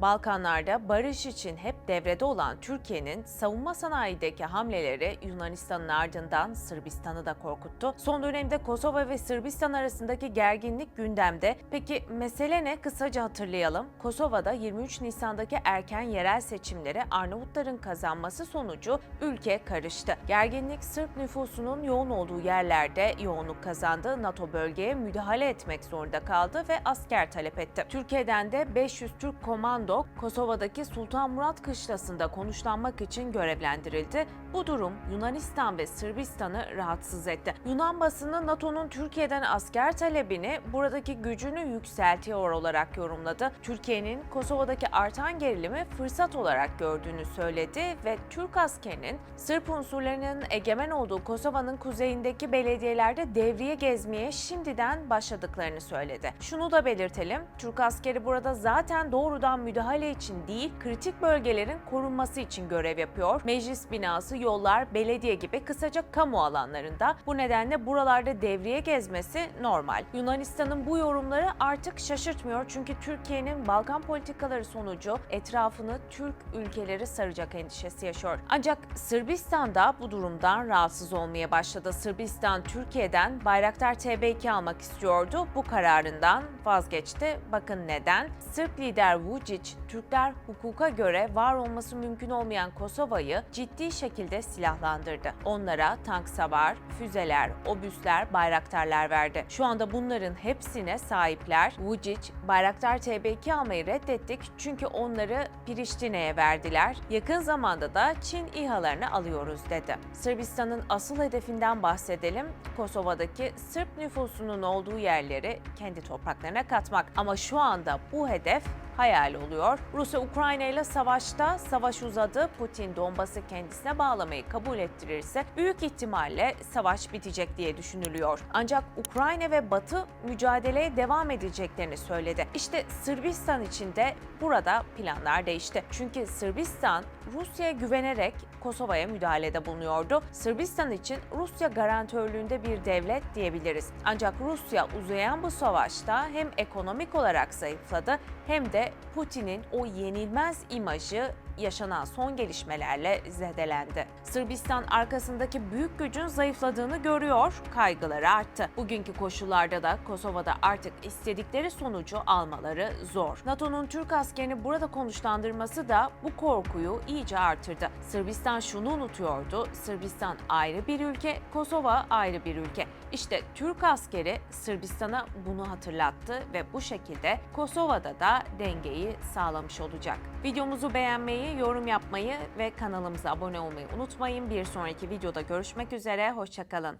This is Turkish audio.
Balkanlarda barış için hep devrede olan Türkiye'nin savunma sanayideki hamleleri Yunanistan'ın ardından Sırbistan'ı da korkuttu. Son dönemde Kosova ve Sırbistan arasındaki gerginlik gündemde. Peki mesele ne? Kısaca hatırlayalım. Kosova'da 23 Nisan'daki erken yerel seçimleri Arnavutların kazanması sonucu ülke karıştı. Gerginlik Sırp nüfusunun yoğun olduğu yerlerde yoğunluk kazandı. NATO bölgeye müdahale etmek zorunda kaldı ve asker talep etti. Türkiye'den de 500 Türk komando Kosova'daki Sultan Murat Kışlası'nda konuşlanmak için görevlendirildi. Bu durum Yunanistan ve Sırbistan'ı rahatsız etti. Yunan basını NATO'nun Türkiye'den asker talebini buradaki gücünü yükseltiyor olarak yorumladı. Türkiye'nin Kosova'daki artan gerilimi fırsat olarak gördüğünü söyledi ve Türk askerinin Sırp unsurlarının egemen olduğu Kosova'nın kuzeyindeki belediyelerde devriye gezmeye şimdiden başladıklarını söyledi. Şunu da belirtelim, Türk askeri burada zaten doğrudan müdahale için değil, kritik bölgelerin korunması için görev yapıyor. Meclis binası, yollar, belediye gibi kısaca kamu alanlarında. Bu nedenle buralarda devriye gezmesi normal. Yunanistan'ın bu yorumları artık şaşırtmıyor çünkü Türkiye'nin Balkan politikaları sonucu etrafını Türk ülkeleri saracak endişesi yaşıyor. Ancak Sırbistan da bu durumdan rahatsız olmaya başladı. Sırbistan Türkiye'den Bayraktar TB2 almak istiyordu. Bu kararından vazgeçti. Bakın neden? Sırp lider Vučić, Türkler hukuka göre var olması mümkün olmayan Kosova'yı ciddi şekilde silahlandırdı. Onlara tank savar, füzeler, obüsler, bayraktarlar verdi. Şu anda bunların hepsine sahipler. Vučić, Bayraktar TB2 almayı reddettik çünkü onları Priştine'ye verdiler. Yakın zamanda da Çin İHA'larını alıyoruz dedi. Sırbistan'ın asıl hedefinden bahsedelim. Kosova'daki Sırp nüfusunun olduğu yerleri kendi topraklarına katmak. Ama şu anda bu hedef hayal oluyor. Rusya Ukrayna ile savaşta savaş uzadı. Putin Donbas'ı kendisine bağlamayı kabul ettirirse büyük ihtimalle savaş bitecek diye düşünülüyor. Ancak Ukrayna ve Batı mücadeleye devam edeceklerini söyledi. İşte Sırbistan için de burada planlar değişti. Çünkü Sırbistan Rusya'ya güvenerek Kosova'ya müdahalede bulunuyordu. Sırbistan için Rusya garantörlüğünde bir devlet diyebiliriz. Ancak Rusya uzayan bu savaşta hem ekonomik olarak zayıfladı hem de Putin'in o yenilmez imajı yaşanan son gelişmelerle zedelendi. Sırbistan arkasındaki büyük gücün zayıfladığını görüyor, kaygıları arttı. Bugünkü koşullarda da Kosova'da artık istedikleri sonucu almaları zor. NATO'nun Türk askerini burada konuşlandırması da bu korkuyu iyice artırdı. Sırbistan şunu unutuyordu, Sırbistan ayrı bir ülke, Kosova ayrı bir ülke. İşte Türk askeri Sırbistan'a bunu hatırlattı ve bu şekilde Kosova'da da dengeyi sağlamış olacak. Videomuzu yorum yapmayı ve kanalımıza abone olmayı unutmayın. Bir sonraki videoda görüşmek üzere, hoşçakalın.